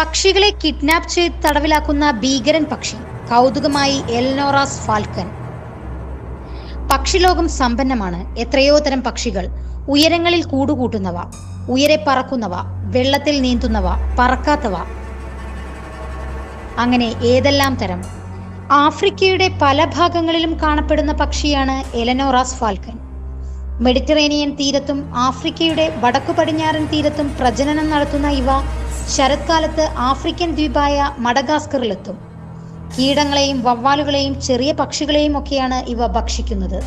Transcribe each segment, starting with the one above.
പക്ഷികളെ കിഡ്നാപ്പ് ചെയ്ത് തടവിലാക്കുന്ന ഭീകരൻ പക്ഷി കൗതുകമായി എൽനോറാസ് ഫാൽക്കൻ. പക്ഷിലോകം സമ്പന്നമാണ്. എത്രയോ തരം പക്ഷികൾ. ഉയരങ്ങളിൽ കൂടുകൂട്ടുന്നവ ഉയരെ പറക്കുന്നവ വെള്ളത്തിൽ നീന്തുന്നവ പറക്കാത്തവ. അങ്ങനെ ഏതെല്ലാം തരം? ആഫ്രിക്കയുടെ പല ഭാഗങ്ങളിലും കാണപ്പെടുന്ന പക്ഷിയാണ് എലനോറാസ് ഫാൽക്കൻ. മെഡിറ്ററേനിയൻ തീരത്തും ആഫ്രിക്കയുടെ വടക്കു പടിഞ്ഞാറൻ തീരത്തും പ്രജനനം നടത്തുന്ന ഇവ ശരത്കാലത്ത് ആഫ്രിക്കൻ ദ്വീപായ മഡഗാസ്കറിലെത്തും. കീടങ്ങളെയും വവ്വാലുകളെയും ചെറിയ പക്ഷികളെയും ഒക്കെയാണ് ഇവ ഭക്ഷിക്കുന്നത്.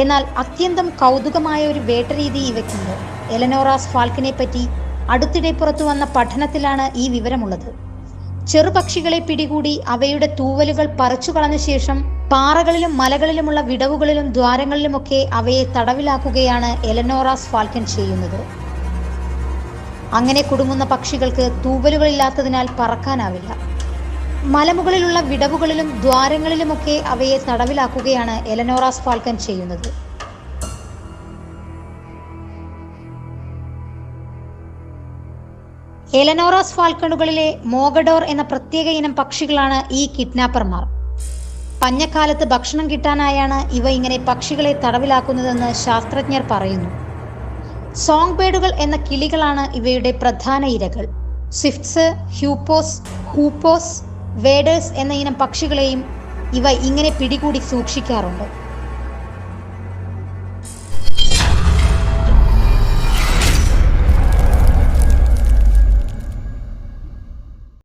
എന്നാൽ അത്യന്തം കൗതുകമായ ഒരു വേട്ടരീതി ഇവയ്ക്കുണ്ട്. എലനോറാസ് ഫാൽക്കിനെ പറ്റി അടുത്തിടെ പുറത്തു വന്ന പഠനത്തിലാണ് ഈ വിവരമുള്ളത്. ചെറുപക്ഷികളെ പിടികൂടി അവയുടെ തൂവലുകൾ പറിച്ചു കളഞ്ഞ ശേഷം പാറകളിലും മലകളിലുമുള്ള വിടവുകളിലും ദ്വാരങ്ങളിലുമൊക്കെ അവയെ തടവിലാക്കുകയാണ് എലനോറാസ് ഫാൽക്കൻ ചെയ്യുന്നത്. അങ്ങനെ കുടുങ്ങുന്ന പക്ഷികൾക്ക് തൂവലുകളില്ലാത്തതിനാൽ പറക്കാനാവില്ല. മലമുകളിലുള്ള വിടവുകളിലും ദ്വാരങ്ങളിലുമൊക്കെ അവയെ തടവിലാക്കുകയാണ് എലനോറാസ് ഫാൽക്കൻ ചെയ്യുന്നത്. എലനോറാസ് ഫാൽക്കണുകളിലെ മോഗഡോർ എന്ന പ്രത്യേക ഇനം പക്ഷികളാണ് ഈ കിഡ്നാപ്പർമാർ. പഞ്ഞക്കാലത്ത് ഭക്ഷണം കിട്ടാനായാണ് ഇവ ഇങ്ങനെ പക്ഷികളെ തടവിലാക്കുന്നതെന്ന് ശാസ്ത്രജ്ഞർ പറയുന്നു. സോങ് ബേഡുകൾ എന്ന കിളികളാണ് ഇവയുടെ പ്രധാന ഇരകൾ. സ്വിഫ്റ്റ്സ് ഹ്യൂപ്പോസ് ഹൂപ്പോസ് വേഡേഴ്സ് എന്ന ഇനം പക്ഷികളെയും ഇവ ഇങ്ങനെ പിടികൂടി സൂക്ഷിക്കാറുണ്ട്.